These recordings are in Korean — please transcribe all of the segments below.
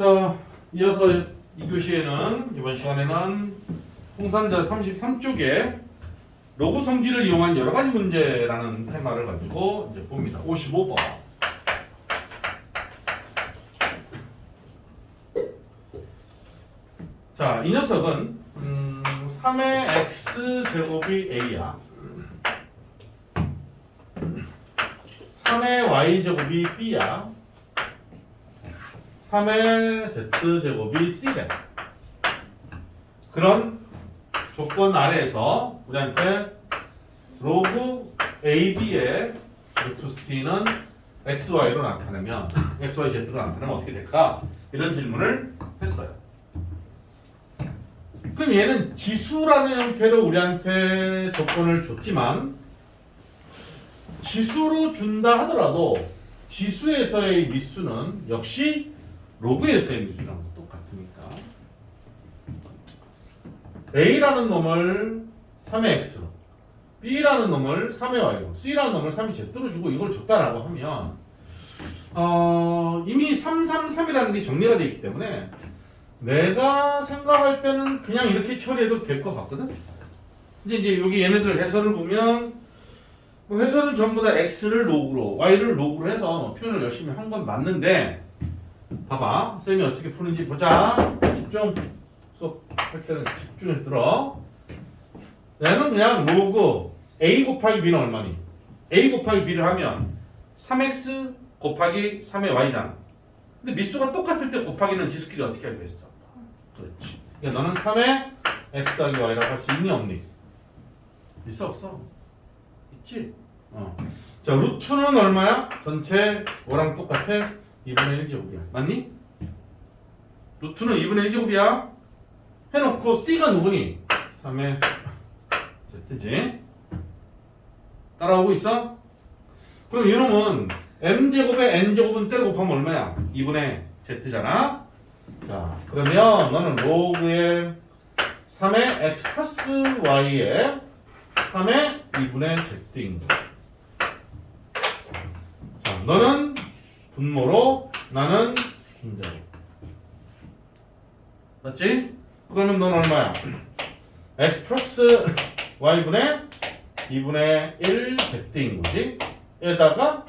자, 이어서 이 교시에는 이번 시간에는 홍산자 33쪽에 로고 성질을 이용한 여러 가지 문제라는 테마를 가지고 이제 봅니다. 55번. 자, 이 녀석은 음, 3의 x 제곱이 a야. 3의 y 제곱이 b야. 3의 z 제곱이 c래. 그런 조건 아래에서 우리한테 로그 ab의 루트 c는 xy로 나타내면 xy z로 나타내면 어떻게 될까? 이런 질문을 했어요. 그럼 얘는 지수라는 형태로 우리한테 조건을 줬지만 지수로 준다 하더라도 지수에서의 미수는 역시 로그에서의 미수랑 똑같으니까 A라는 놈을 3의 X로 B라는 놈을 3의 Y로 C라는 놈을 3의 Z로 주고 이걸 줬다라고 하면 어, 이미 333이라는 게 정리가 되어 있기 때문에 내가 생각할 때는 그냥 이렇게 처리해도 될 것 같거든. 근데 이제 여기 얘네들 해설을 보면 뭐 해설은 전부 다 x를 로그로 y를 로그로 해서 뭐 표현을 열심히 한 건 맞는데 봐봐 쌤이 어떻게 푸는지 보자. 집중 수업할 때는 집중해서 들어. 얘는 그냥 로그 a 곱하기 b는 얼마니? a 곱하기 b를 하면 3x 곱하기 3의 y잖아. 근데 미수가 똑같을 때 곱하기는 지수끼리 어떻게 하기로 했어? 그렇지. 그러니까 너는 3의 x 더하기 y라고 할 수 있니 없니? 있어 없어? 있지? 어. 자 루트는 얼마야? 전체 5랑 똑같아? 2분의 1제곱이야. 맞니? 루트는 2분의 1제곱이야. 해놓고 c가 누구니? 3의 z지. 따라오고 있어? 그럼 이놈은 m제곱에 n제곱은 때려 곱하면 얼마야? 2분의 z잖아? 자, 그러면 너는 로그의 3의 x 플러스 y에 3의 2분의 z인 거야. 자, 너는 분모로, 나는 분자로. 맞지? 그러면 넌 얼마야? x 플러스 y분의 2분의 1 z인 거지? 여기다가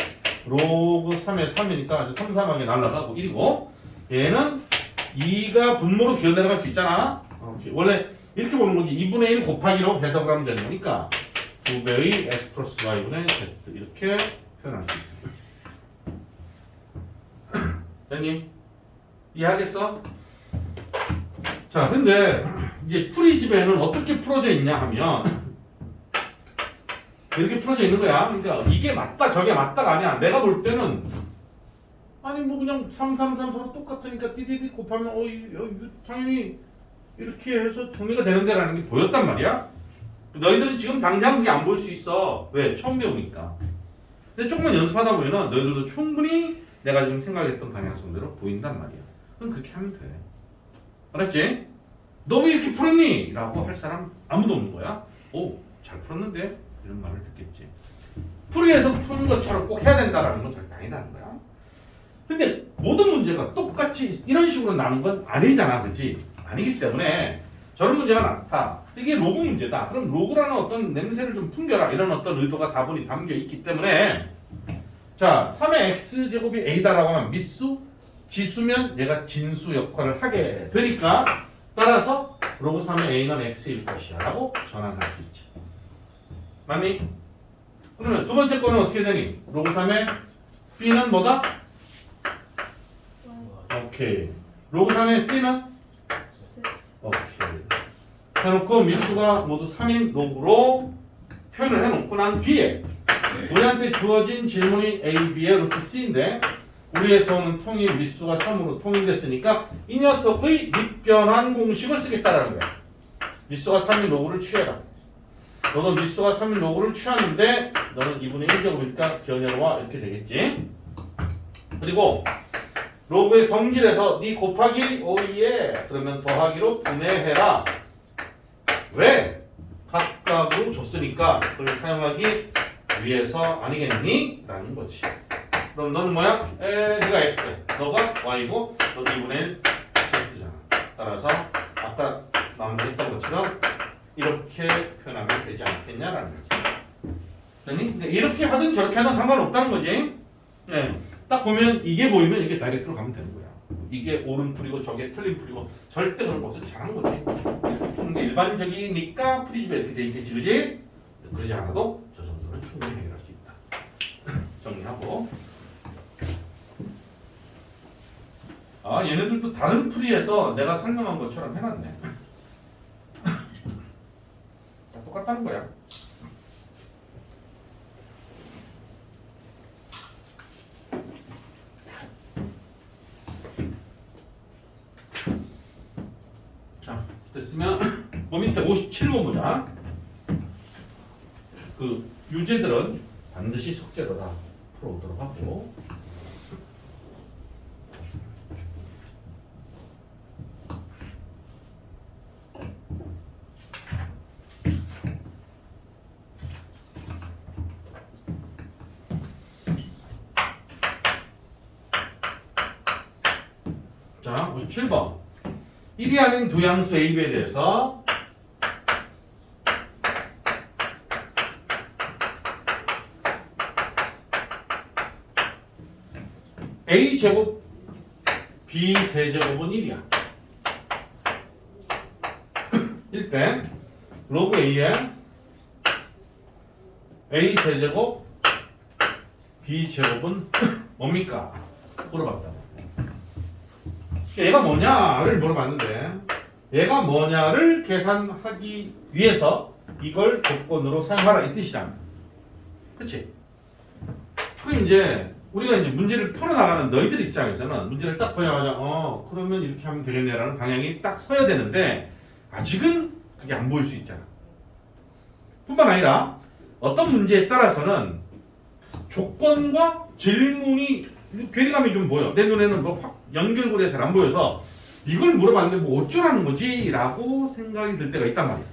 로그 3의 3이니까 아주 삼삼하게 날라가고 1이고 얘는 2가 분모로 기어 내려갈 수 있잖아. 어, 오케이. 원래 이렇게 보는 거지. 2분의 1 곱하기로 해석을 하면 되는 거니까 2배의 x 플러스 y분의 z 이렇게 표현할 수 있습니다. 됐니? 이해하겠어? 자, 근데 이제 풀이 집에는 어떻게 풀어져 있냐 하면 이렇게 풀어져 있는 거야. 그러니까 이게 맞다, 저게 맞다가 아니야. 내가 볼 때는 아니 뭐 그냥 333 서로 똑같으니까 띠디디 곱하면 어 이- 어, 이거 당연히 이렇게 해서 정리가 되는데라는 게 보였단 말이야. 너희들은 지금 당장 그게 안 보일 수 있어. 왜? 처음 배우니까. 근데 조금만 연습하다 보면은 너희들도 충분히 내가 지금 생각했던 방향성대로 보인단 말이야. 그럼 그렇게 하면 돼. 알았지? 너 왜 이렇게 풀었니? 라고 할 사람 아무도 없는 거야. 오, 잘 풀었는데? 이런 말을 듣겠지. 풀이에서 푸는 것처럼 꼭 해야 된다라는 건 절대 아니라는 거야. 근데 모든 문제가 똑같이 이런 식으로 나는 건 아니잖아, 그렇지? 아니기 때문에 저런 문제가 많다. 이게 로그 문제다. 그럼 로그라는 어떤 냄새를 좀 풍겨라. 이런 어떤 의도가 다분히 담겨 있기 때문에 자, 3의 x 제곱이 a다라고 하면 미수, 지수면 얘가 진수 역할을 하게 되니까 따라서 로그 3의 a는 x일 것이야 라고 전환할 수 있지. 맞니? 그러면 두 번째 거는 어떻게 되니? 로그 3의 b는 뭐다? 오케이. 로그 3의 C는? 오케이. 해놓고 미수가 모두 3인 로그로 표현을 해놓고 난 뒤에 우리한테 주어진 질문이 A, B의 루트 C인데 우리에서는 통일 미수가 3으로 통일됐으니까 이 녀석의 밑변환 공식을 쓰겠다라는 거야. 미수가 3인 로그를 취해라. 너도 미수가 3인 로그를 취하는데 너는 2분의 1제곱이니까 변열와 이렇게 되겠지. 그리고 로그의 성질에서 네 곱하기 5에 그러면 더하기로 분해해라. 왜? 각각으로 줬으니까 그걸 사용하기 위해서 아니겠니? 라는 거지. 그럼 너는 뭐야? 에, 네가 x, 너가 y고, 너도 2분의 1 z잖아. 따라서 아까 마무리했던 것처럼 이렇게 표현하면 되지 않겠냐라는 거지. 아니, 이렇게 하든 저렇게 하든 상관없다는 거지. 네. 딱 보면 이게 보이면 이게 다이렉트로 가면 되는 거야. 이게 옳은 풀이고 저게 틀린 풀이고 절대 그런 것을 잘한 거지. 이렇게 푸는 게 일반적이니까 프리집에 이렇게 돼 있겠지, 그지? 그러지 않아도 저 정도는 충분히 해결할 수 있다. 정리하고. 아, 얘네들도 다른 풀이에서 내가 설명한 것처럼 해놨네. 다 똑같다는 거야. 자, 됐으면 뭐 밑에 57번 보자. 그 유제들은 반드시 숙제로 다 풀어오도록 하고. 자, 57번. 1이 아닌 두 양수 A, B에 대해서 A 제곱 B 세제곱은 1이야. 1때 로그 A에 A 세제곱 B 제곱은 뭡니까? 물어봤다. 얘가 뭐냐를 물어봤는데 얘가 뭐냐를 계산하기 위해서 이걸 조건으로 사용하라 이 뜻이잖아. 그치? 그럼 이제 우리가 이제 문제를 풀어나가는 너희들 입장에서는 문제를 딱 보자마자 어 그러면 이렇게 하면 되겠네라는 방향이 딱 서야 되는데 아직은 그게 안 보일 수 있잖아. 뿐만 아니라 어떤 문제에 따라서는 조건과 질문이 괴리감이 좀 보여. 내 눈에는 뭐 확 연결고리가 잘 안 보여서 이걸 물어봤는데 뭐 어쩌라는 거지 라고 생각이 들 때가 있단 말이야.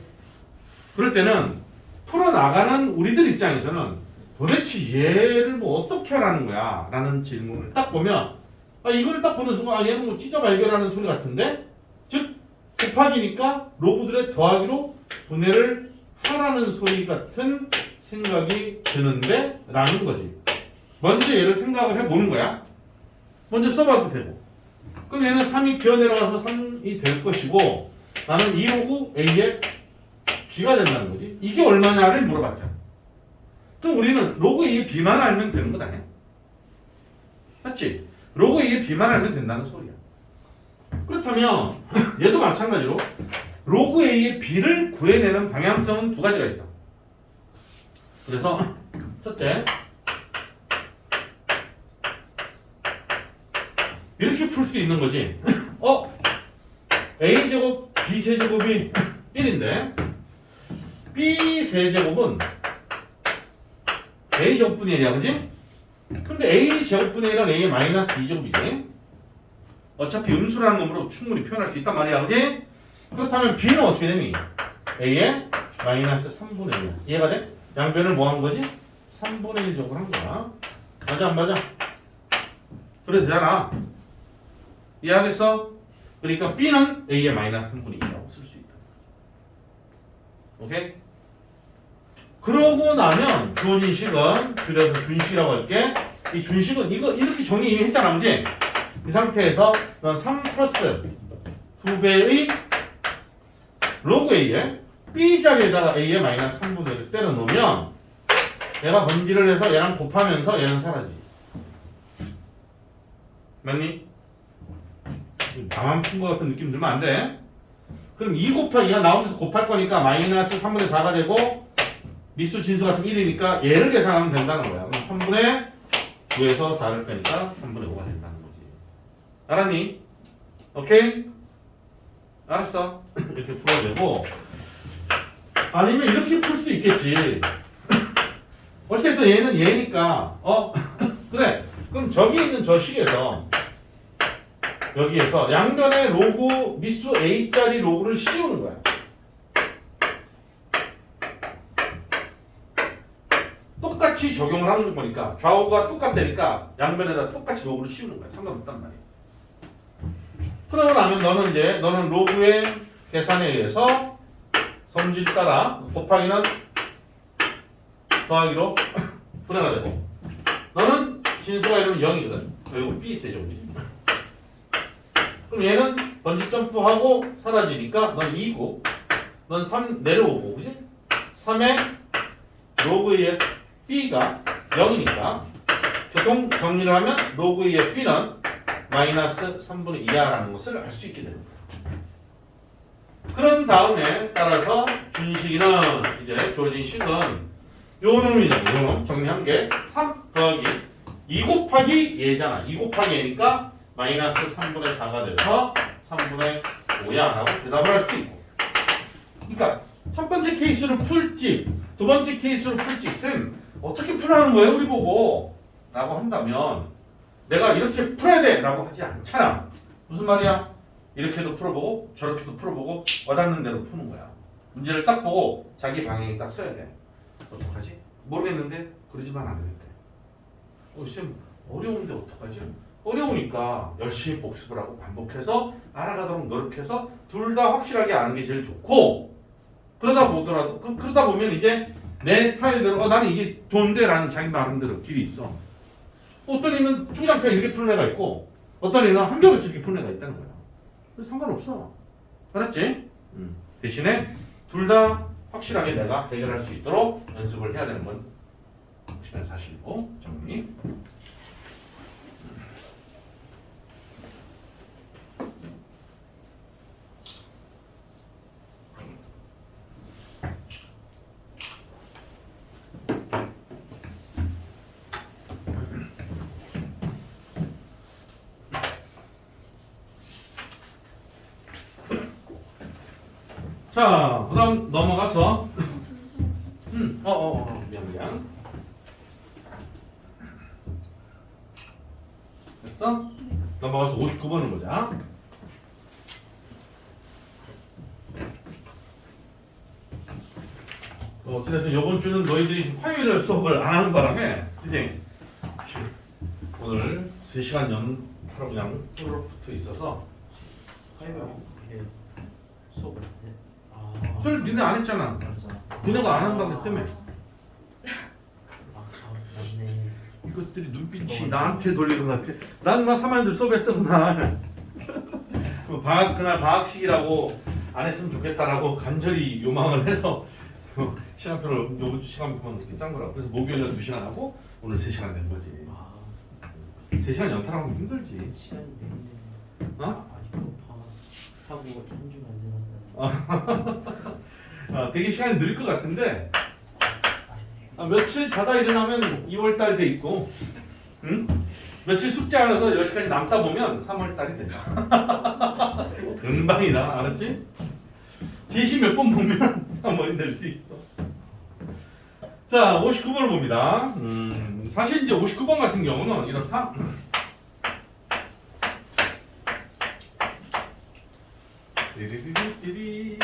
그럴 때는 풀어나가는 우리들 입장에서는 도대체 얘를 뭐 어떻게 하라는 거야? 라는 질문을 딱 보면 아, 이걸 딱 보는 순간 아, 얘는 뭐 찢어 발견하는 소리 같은데? 즉 곱하기니까 로그들의 더하기로 분해를 하라는 소리 같은 생각이 드는데 라는 거지. 먼저 얘를 생각을 해보는 거야. 먼저 써봐도 되고. 그럼 얘는 3이 기어 내려가서 3이 될 것이고 나는 2로고 A에 B가 된다는 거지. 이게 얼마냐를 물어봤잖아. 그럼 우리는 로그 A의 B만 알면 되는 것 아니야? 맞지? 로그 A의 B만 알면 된다는 소리야. 그렇다면 얘도 마찬가지로 로그 A의 B를 구해내는 방향성은 두 가지가 있어. 그래서 첫째 이렇게 풀 수도 있는 거지. 어? A 제곱 B 세제곱이 1인데 B 세제곱은 A 제곱분의 1이야, 그지? 근데 A 제곱분의 1은 A의 마이너스 2제곱이지. 어차피 음수라는 놈으로 충분히 표현할 수 있단 말이야, 그지? 그렇다면 B는 어떻게 되니? A의 마이너스 3분의 1이야. 이해가 돼? 양변을 뭐 한 거지? 3분의 1 제곱을 한 거야. 맞아, 안 맞아? 그래 되잖아. 이해하겠어? 그러니까 B는 A의 마이너스 3분의 2라고 쓸 수 있다. 오케이? 그러고 나면 주어진 식은 줄여서 준식이라고 할게. 이 준식은 이거 이렇게 정리 이미 했잖아, 그지? 이 상태에서 넌3 플러스 2배의 로그 A에 B 자리에다가 A의 마이너스 3분의 1을 때려 놓으면 얘가 번지를 해서 얘랑 곱하면서 얘는 사라지지. 맞니? 나만 푼 것 같은 느낌 들면 안 돼. 그럼 2 곱하기가 나오면서 곱할 거니까 마이너스 3분의 4가 되고 미수 진수 같은 1이니까 얘를 계산하면 된다는 거야. 그럼 3분의 9에서 4를 빼니까 3분의 5가 된다는 거지. 알았니? 오케이? 알았어. 이렇게 풀어야 되고 아니면 이렇게 풀 수도 있겠지. 어쨌든 얘는 얘니까 어 그래 그럼 저기 있는 저 식에서 여기에서 양변에 로그 미수 a짜리 로그를 씌우는 거야. 똑같이 적용을 하는 거니까 좌우가 똑같다니까 양변에다 똑같이 로그를 씌우는 거야. 상관없단 말이야. 그러고 나면 너는 이제 너는 로그의 계산에 의해서 성질 따라 곱하기는 더하기로 분해가 되고 너는 진수가 이러면 0이거든. 그리고 B 세제곱이지. 그럼 얘는 번지 점프하고 사라지니까 넌 2고 넌 3 내려오고 그지? 3의 로그 2의 B가 0이니까 교통 정리를 하면 로그 2의 B는 마이너스 3분의 2야라는 것을 알 수 있게 거야. 그런 다음에 따라서 준식이는 이제 주어진 식은 요 놈이냐 요놈 정리한 게 3 더하기 2 곱하기 얘잖아. 2 곱하기 얘니까 마이너스 3분의 4가 돼서 3분의 5야 라고 대답을 할 수도 있고. 그러니까 첫 번째 케이스를 풀지 두 번째 케이스를 풀지 쌤 어떻게 풀라는 거예요 우리 보고? 라고 한다면 내가 이렇게 풀어야 돼! 라고 하지 않잖아. 무슨 말이야? 이렇게도 풀어보고 저렇게도 풀어보고 와닿는 대로 푸는 거야. 문제를 딱 보고 자기 방향에 딱 써야 돼. 어떡하지? 모르겠는데 그러지만 돼. 어, 쌤 어려운데 어떡하지? 어려우니까 열심히 복습을 하고 반복해서 알아가도록 노력해서 둘 다 확실하게 아는 게 제일 좋고 그러다 보더라도 그, 그러다 보면 이제 내 스타일대로 어, 나는 이게 좋은데라는 자기 나름대로 길이 있어. 어떤 애는 주장창 이렇게 푸는 애가 있고 어떤 애는 한겨울치 이렇게 푸는 애가 있다는 거야. 상관없어. 알았지? 음. 대신에 둘 다 확실하게 내가 해결할 수 있도록 연습을 해야 되는 건 시간 사실이고 정리. 자, 그다음 넘어가서 음, 어, 어, 어, 미안, 미안. 됐어? 넘어가서 59번을 보자. 어, 어쨌든 이번 주는 너희들이 화요일에 수업을 안 하는 바람에, 그지? 오늘 3시간 연타로 그냥 뚫어 붙어 있어서 화요일 수업을 해. 아, 수업 니네 안 했잖아. 맞아. 니네가 안 한다고 때문에. 아. 이것들이 눈빛이 나한테 돌리는 것 같아. 난막 3학년들 수업했어 그날. 그 방학 그날 방학식이라고 안 했으면 좋겠다라고 간절히 요망을 해서 그 시간표를 요번 주 시간표만 이렇게 짠 거라고. 그래서 목요일 날 2 시간 하고 오늘 3 시간 된 거지. 아, 3 시간 연타하면 힘들지. 시간이 됐네. 어? 아직도 봐. 하고 한 주만 지났다. 아, 되게 시간이 느릴 것 같은데 아, 며칠 자다 일어나면 2월 달 돼 있고, 응? 며칠 숙제 안 해서 10시까지 남다 보면 3월 달이 된다. 금방이다, 알았지? 제시 몇 번 보면 3월이 될 수 있어. 자, 59번을 봅니다. 음, 사실 이제 59번 같은 경우는 이렇다. 띠리리리리리.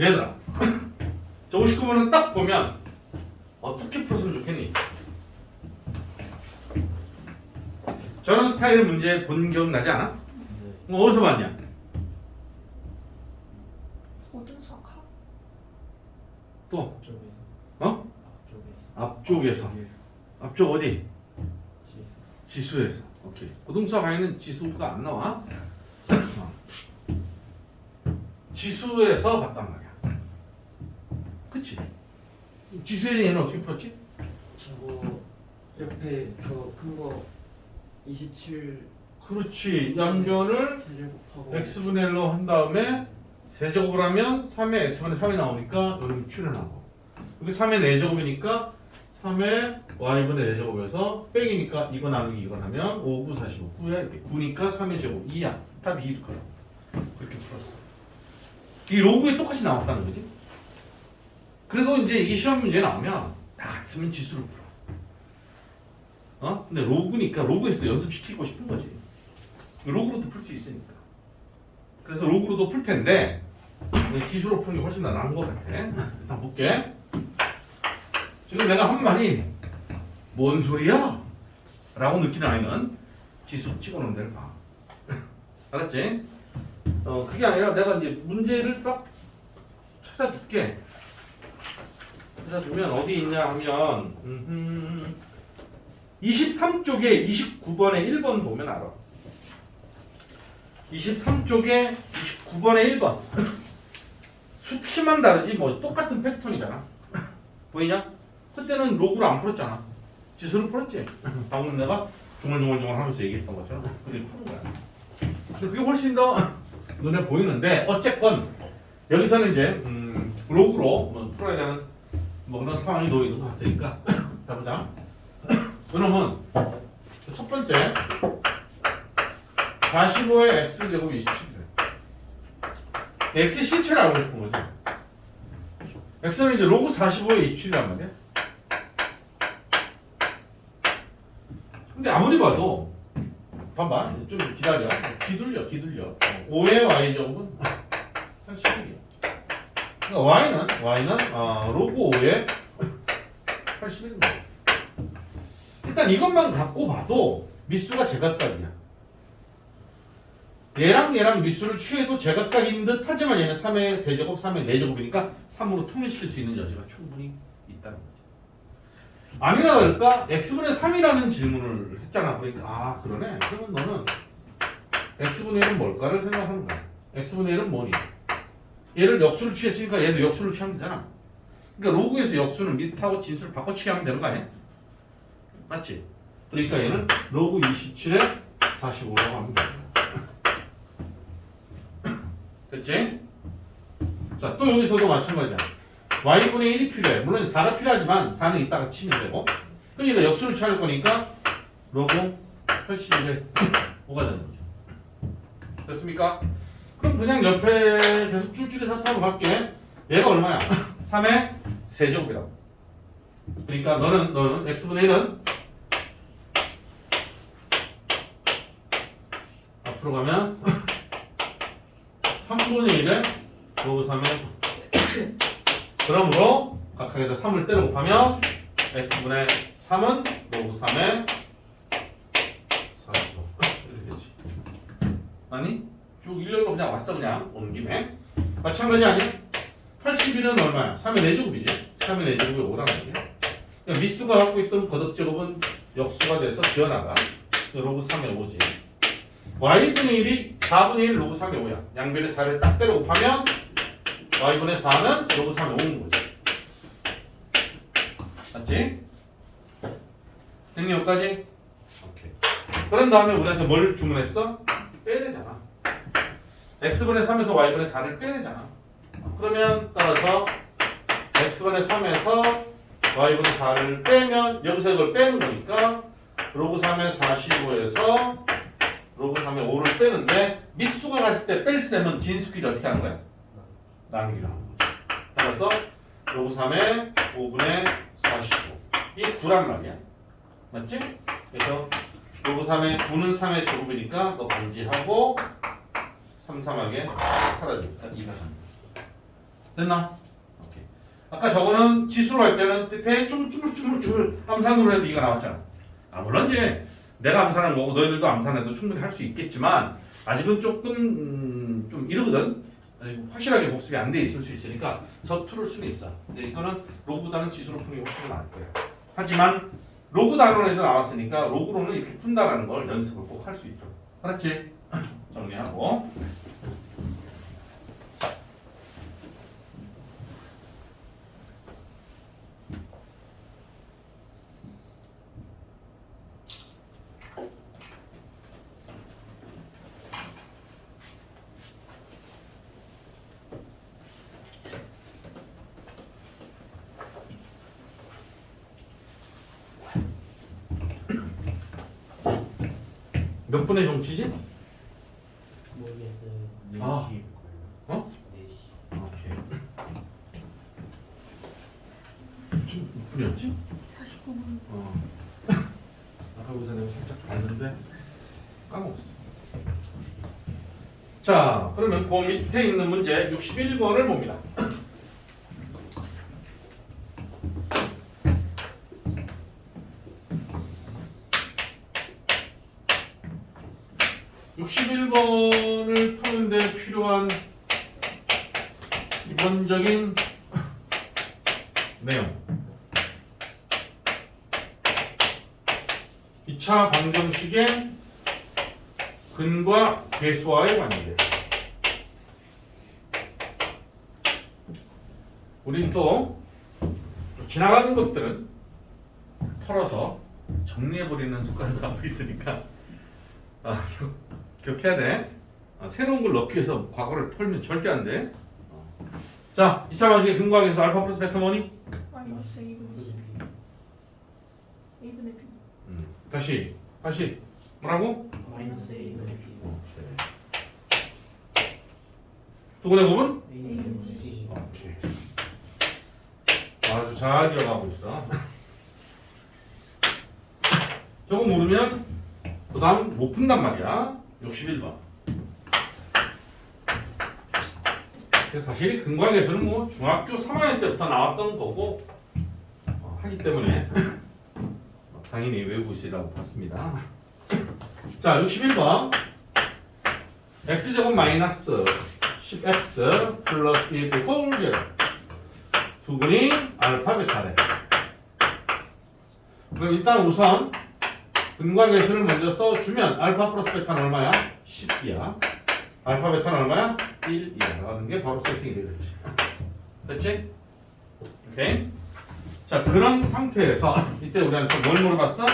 얘들아 저 59번은 딱 보면 어떻게 풀었으면 좋겠니? 저런 스타일의 문제 본 기억 나지 않아? 네. 어, 어디서 봤냐? 고등사과? 또 앞쪽에. 어? 앞쪽에. 앞쪽에서 앞쪽 어디? 지수. 지수에서 오케이 고등사 강의는 지수가 안 나와 어. 지수에서 봤단 말이야 그치? 지수에 얘는 어떻게 풀었지? 저거 옆에 저큰거27 그렇지. 양변을 x분의 1로 한 다음에 세제곱을 하면 3의 x분의 3이 나오니까 q를 나고. 여기 3의 4제곱이니까 3의 y분의 4제곱에서 빼기니까 이거 나누기 이거 하면 5, 9, 45 9야 이게. 9니까 3의 제곱. 2야. 답이 2일 거야 그렇게 풀었어. 이 로그에 똑같이 나왔다는 거지 그래도 이제 이 시험 문제 나오면 다 같으면 지수를 풀어 어? 근데 로그니까 로그에서도 연습시키고 싶은 거지. 로그로도 풀 수 있으니까. 그래서 로그로도 풀 텐데 지수로 푸는 게 훨씬 더 나은 것 같아. 일단 볼게. 지금 내가 한 말이 뭔 소리야? 라고 느끼는 아이는 지수 찍어놓은 데를 봐. 알았지? 어, 그게 아니라 내가 이제 문제를 딱 찾아줄게. 찾아주면 어디 있냐 하면, 음흠, 23쪽에 29번에 1번 보면 알아. 23쪽에 29번에 1번. 수치만 다르지 뭐 똑같은 패턴이잖아. 보이냐? 그때는 로그를 안 풀었잖아. 지수를 풀었지. 방금 내가 중얼중얼중얼 하면서 얘기했던 것처럼 그게 푸는 거야. 근데 그게 훨씬 더 눈에 보이는데 어쨌건 여기서는 이제 음, 로그로 뭐 풀어야 되는 뭐 그런 상황이 놓여 있는 것 같으니까 자 보자. 그러면 첫 번째 45의 x 제곱 27. x 실체를 알고 싶은 거지. x는 이제 로그 45의 27이란 말이야. 근데 아무리 봐도 봐봐 좀 기다려 기둘려 기둘려 5의 y 제곱은 81이야. 그러니까 y는 y는 어, 로그 5의 81입니다. 일단 이것만 갖고 봐도 미수가 제각각이야. 얘랑 얘랑 미수를 취해도 제각각인 듯 하지만 얘는 3의 세제곱, 3의 4제곱이니까 3으로 통일시킬 수 있는 여지가 충분히 있다는 거지. 아니나 다를까 x분의 3이라는 질문을 했잖아. 그러니까 아 그러네. 그러면 너는 x분의 1은 뭘까를 생각하는 거야. x분의 1은 뭐니? 얘를 역수를 취했으니까 얘도 역수를 취하면 되잖아. 그러니까 로그에서 역수는 밑하고 진수를 바꿔치기 하면 되는 거 아니야? 맞지? 그러니까 얘는 로그 27에 45라고 하면 돼. 됐지? 자, 또 여기서도 마찬가지야. y분의 1이 필요해. 물론 4가 필요하지만 4는 이따가 치면 되고. 그러니까 역수를 취할 거니까 로그 81에 5가 되는 거죠. 됐습니까? 그럼 그냥 옆에 계속 줄줄이 사탕으로 갈게. 얘가 얼마야? 3의 세제곱이라고. 그러니까 너는 너는 x분의 1은 앞으로 가면 3분의 1에 로그 3의 그러므로 각각에다 3을 때려 곱하면 x분의 3은 로그 3의 45 이렇게 되지 아니 쭉 일렬로 그냥 왔어 그냥 온 김에 마찬가지 아니야? 81은 얼마야? 3의 4제곱이지 3의 4제곱이 5라는 얘기야 그러니까 미수가 갖고 있던 거듭제곱은 역수가 돼서 기어나가 로그 3의 5지 y분의 1이 4분의 1 로그 3의 5야 양변의 4를 딱 때려 곱하면 y분의 4는 로그 3의 5인 거지 맞지? 됐니 여기까지? 오케이 그런 다음에 우리한테 뭘 주문했어? 빼내잖아 x분의 3에서 y분의 4를 빼내잖아 그러면 따라서 x분의 3에서 y분의 4를 빼면 여기서 이걸 빼는 거니까 로그 3의 45에서 로그 3의 5를 빼는데 미수가 같을 때뺄 셈은 진수끼리 어떻게 하는 거야? 나누기로 하는 거지 따라서 로그 3의 5분의 45 이게 9란 말이야 맞지? 그래서 로그 3의 9는 3의 제곱이니까 너 방지하고 3, 3하게 사라지니까 2가 됩니다 됐나? 오케이. 아까 저거는 지수로 할 때는 대충 쭈물쭈물쭈물 암산으로 해도 2가 나왔잖아. 아 물론 이제 내가 암산한 거고 너희들도 암산해도 충분히 할 수 있겠지만 아직은 조금 음, 좀 이르거든. 아직 확실하게 복습이 안 돼 있을 수 있으니까 서투를 수는 있어. 근데 이거는 로그보다는 지수로 푸는 게 훨씬 나을 거야 하지만 로그 단원에도 나왔으니까 로그로는 이렇게 푼다라는 걸 연습을 꼭 할 수 있도록. 알았지? 정리하고 몇 분의 정치지? 모르겠어요. 아. 4시. 어? 4시. 오케이. 지금 몇 분이었지? 49분. 어. 여기서 내가 살짝 봤는데 까먹었어. 자, 그러면 그 밑에 있는 문제 61번을 봅니다. (61번을) 푸는데 필요한 기본적인 내용 2차 방정식의 근과 계수와의 관계 우리 또 지나가는 것들은 털어서 정리해버리는 습관을 갖고 있으니까. 아, 기억- 기억해야 돼. 아, 새로운 걸 넣기 위해서 과거를 털면 절대 안 돼. 자 2차 방식의 근과 계수 알파 플러스 베타 뭐니? 마이너스 B 음, 다시 다시. 뭐라고? 마이너스 A분의 B 두분의 곱은? A분의 C 잘 이어가고 있어. 저거 모르면 그 다음 못 푼단 말이야. 61번. 그래서 사실 근과계수는 뭐 중학교 3학년 때부터 나왔던 거고 어, 하기 때문에 어, 당연히 외우고 있으라고 봤습니다. 자, 61번. x제곱 마이너스 10x 플러스 1 홀제로 두분이 알파 베타래. 그럼 일단 우선 근과 계수를 먼저 써주면 알파 플러스 베타는 얼마야? 10이야. 알파 베타는 얼마야? 1이야. 라는 게 바로 세팅이 되겠지. 됐지? 오케이. 자 그런 상태에서 이때 우리한테 뭘 물어봤어?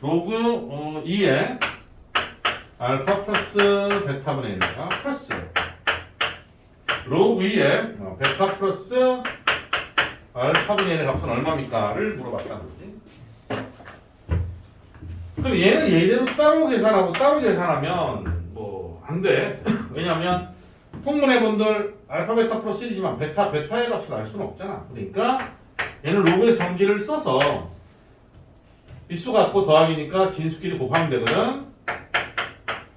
로그 어, 2에 알파 플러스 베타분의 1가 플러스 로그 2에 어, 베타 플러스 알파분의 1의 값은 얼마입니까?를 물어봤다는 거지. 그럼 얘는 얘대로 따로 계산하고 따로 계산하면 뭐 안 돼. 왜냐하면 통문의 분들 알파 베타 플러스 1이지만 베타 베타의 값을 알 수는 없잖아. 그러니까 얘는 로그의 성질을 써서 비수 갖고 더하기니까 진수끼리 곱하면 되거든.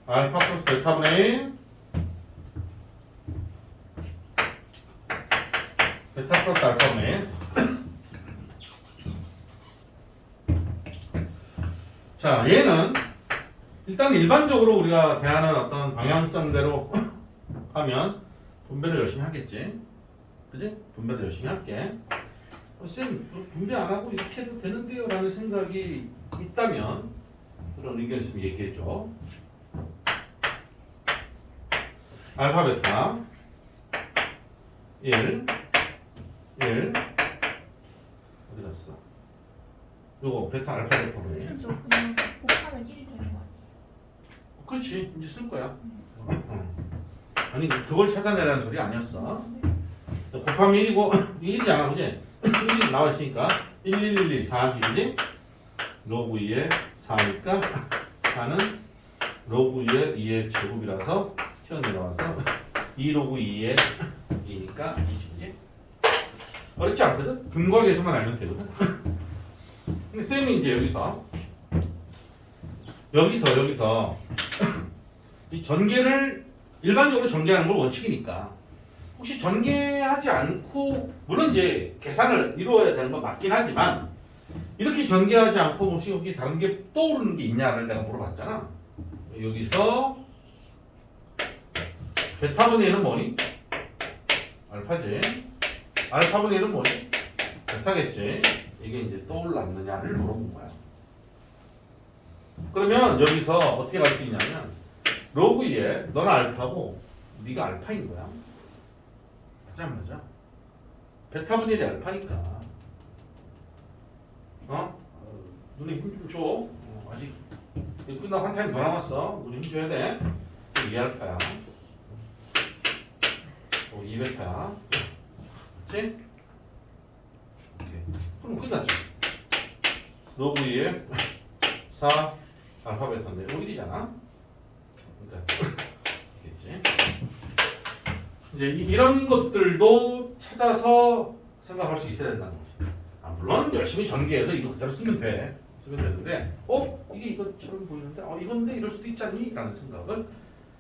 알파 플러스 베타분의 베타 플러스 1 자, 얘는 일단 일반적으로 우리가 대하는 어떤 방향성대로 하면 분배를 열심히 하겠지. 그지? 분배를 열심히 할게. 어, 쌤, 뭐 분배 안 하고 이렇게 해도 되는데요? 라는 생각이 있다면 그런 의견 있으면 얘기해줘. 알파 베타 1 1 어디 갔어? 요거 베타 알파 베타 보네. 저 그냥 곱하면 1이 되는 거 아니에요? 그렇지 이제 쓸 거야. 어. 아니 그걸 찾아내라는 소리 아니었어. 곱하면 1이고 1이잖아 그지? 1이 나와 있으니까 1 1 1 2 4 그지? 로그 2에 4니까 4는 로그 2에 2의 제곱이라서 튀어내려와서 2 로그 2에 2니까 20이지? 어렵지 않거든? 계수만 알면 되거든? 근데 쌤이 이제 여기서 여기서 여기서 이 전개를 일반적으로 전개하는 걸 원칙이니까 혹시 전개하지 않고 물론 이제 계산을 이루어야 되는 건 맞긴 하지만 이렇게 전개하지 않고 혹시 여기 다른 게 떠오르는 게 있냐를 내가 물어봤잖아 여기서 베타분의 1은 뭐니? 알파지 알파분의 1은 뭐니? 베타겠지 이게 이제 떠올랐느냐를 물어본 거야 그러면 여기서 어떻게 갈 수 있냐면 로그 2에 너는 알파고 네가 알파인 거야. 맞아 안 맞아? 베타분의 1이 알파니까. 어? 눈에 힘 좀 줘. 어, 아직 끝나고 한 타임 더 남았어. 눈에 힘 줘야 돼. 2알파야. 어, 2베타야. 오케이. 그럼 끝났지. 로그 2에 4 알파 베타인데 이거 1이잖아. 그러니까 겠지. 이제 이- 이런 것들도 찾아서 생각할 수 있어야 된다는 거지. 아, 물론 열심히 전개해서 이거 그대로 쓰면 돼. 쓰면 되는데 어? 이게 이것처럼 보이는데 어 이건데 이럴 수도 있지 않니? 라는 생각을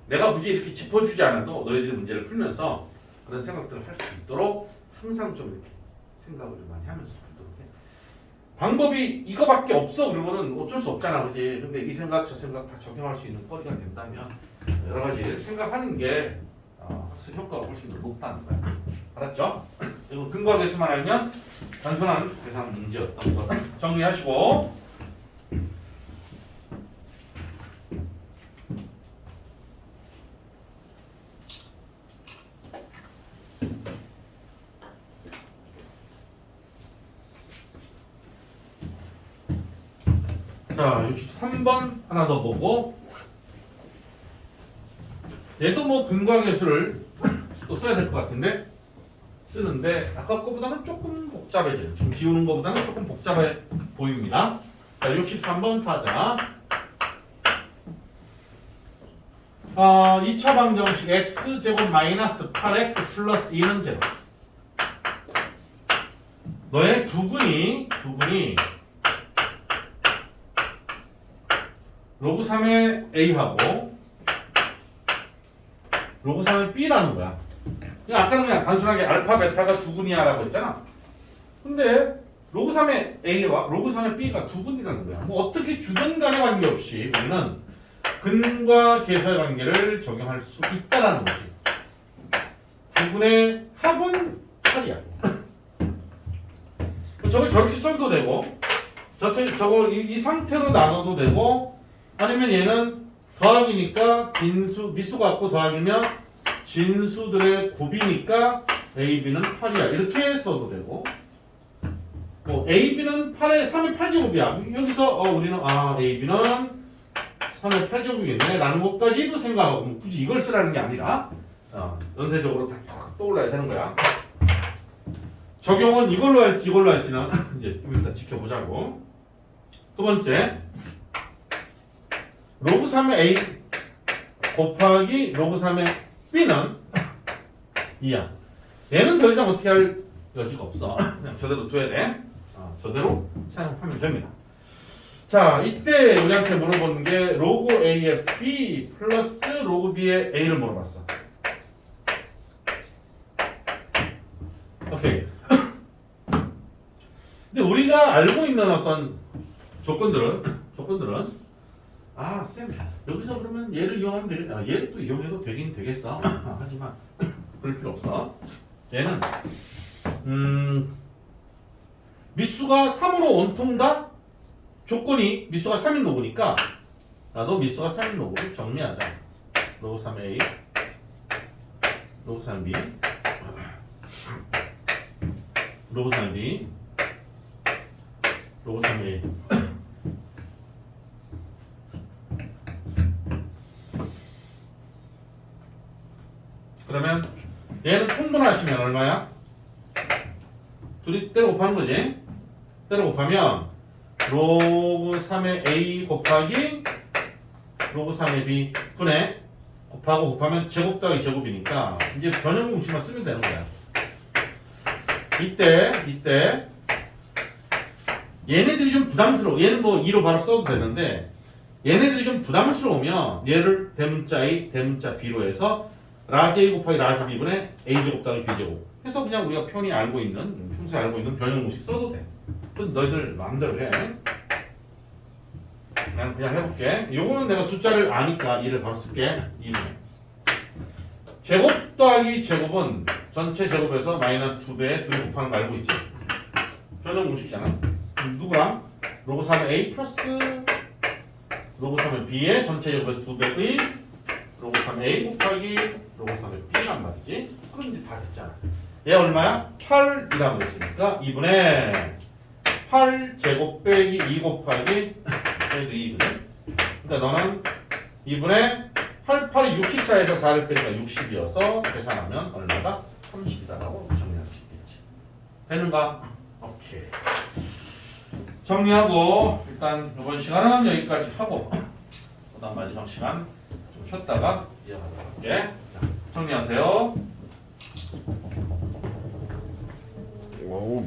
내가 굳이 이렇게 짚어주지 않아도 너희들이 문제를 풀면서 그런 생각들을 할 수 있도록 항상 좀 이렇게 생각을 좀 많이 하면서 풀도록 해. 방법이 이거밖에 없어 그러면은 어쩔 수 없잖아 그지 근데 이 생각 저 생각 다 적용할 수 있는 거리가 된다면 여러 가지 생각하는 게 어, 학습 효과가 훨씬 더 높다는 거야 알았죠? 그리고 근거와 계수만 알면 단순한 계산 문제였던 거 정리하시고 자 63번 하나 더 보고 얘도 뭐 근거와 계수를 또 써야 될 것 같은데 쓰는데 아까 거보다는 조금 복잡해져요. 지금 지우는 거보다는 조금 복잡해 보입니다. 자, 63번 타자. 어, 2차 방정식 x 제곱 마이너스 8x 플러스 2는 제로. 너의 두근이 두근이 로그 3의 a하고 로그 3의 b라는 거야. 그냥 아까는 그냥 단순하게 알파 베타가 두근이야 라고 했잖아. 근데 로그 3의 A와 로그 3의 B가 두근이라는 거야. 뭐 어떻게 주든 간에 관계없이 우리는 근과 계수의 관계를 적용할 수 있다라는 거지. 두근의 합은 8이야. 저걸 저렇게 써도 되고 저렇게 저걸 이, 이 상태로 나눠도 되고 아니면 얘는 더하기니까 진수 미수 갖고 더하기면 진수들의 곱이니까 A, B는 8이야. 이렇게 써도 되고 뭐 A, B는 8의 3의 8제곱이야. 여기서 어, 우리는 아 A, B는 3의 8제곱이겠네 라는 것까지도 생각하고 뭐 굳이 이걸 쓰라는 게 아니라 어, 연쇄적으로 다 떠올라야 되는 거야. 적용은 이걸로 할지 이걸로 할지는 이제 좀 일단 지켜보자고. 두 번째 로그 3의 A 곱하기 로그 3의 B는 2야. 얘는 더 이상 어떻게 할 여지가 없어. 그냥 저대로 둬야 돼. 어, 저대로 사용하면 됩니다. 자, 이때 우리한테 물어보는 게 로그 A의 B 플러스 로그 B의 A를 물어봤어. 오케이. 근데 우리가 알고 있는 어떤 조건들은 조건들은 아, 쌤 여기서 그러면 얘를 이용하면 되겠다. 아, 얘를 또 이용해도 되긴 되겠어. 하지만 그럴 필요 없어. 얘는 음 미수가 3으로 온통 다 조건이 미수가 3인 로그니까 나도 미수가 3인 로그를 정리하자. 로그 3A 로그 3B 로그 3B 로그 3A 그러면 얘는 통분하시면 얼마야? 둘이 때려 곱하는 거지. 때려 곱하면 로그 3의 a 곱하기 로그 3의 b 분의 곱하고 곱하면 제곱 더하기 제곱이니까 이제 변형 공식만 쓰면 되는 거야. 이때 이때 얘네들이 좀 부담스러워. 얘는 뭐 2로 바로 써도 되는데 얘네들이 좀 부담스러우면 얘를 대문자 A, 대문자 B로 해서 라지 A 곱하기 라지 B분의 A 제곱 더하기 B 제곱 해서 그냥 우리가 편히 알고 있는 평소에 알고 있는 변형 공식 써도 돼. 그건 너희들 마음대로 해. 그냥 그냥 해볼게. 요거는 내가 숫자를 아니까 2를 바로 쓸게. 2분의 제곱 더하기 제곱은 전체 제곱에서 마이너스 2배에 2를 곱하는 거 알고 있지? 변형 공식이잖아. 그럼 누구랑? 로그 3의 A 플러스 로그 3의 B의 전체 제곱에서 2배의 3의 A 곱하기 로그 3의 B란 말이지. 그럼 이제 다 됐잖아. 얘 얼마야? 8이라고 했으니까 2분의 8 제곱 빼기 2 곱하기 빼기 2분의 그러니까 너는 2분의 8, 8이 64에서 4를 빼니까 60이어서 계산하면 얼마다? 30이다라고 정리할 수 있겠지. 되는가? 오케이. 정리하고 일단 이번 시간은 여기까지 하고 그다음 마지막 시간 좀 쉬었다가 이어가도록 할게. 자, 정리하세요. 와우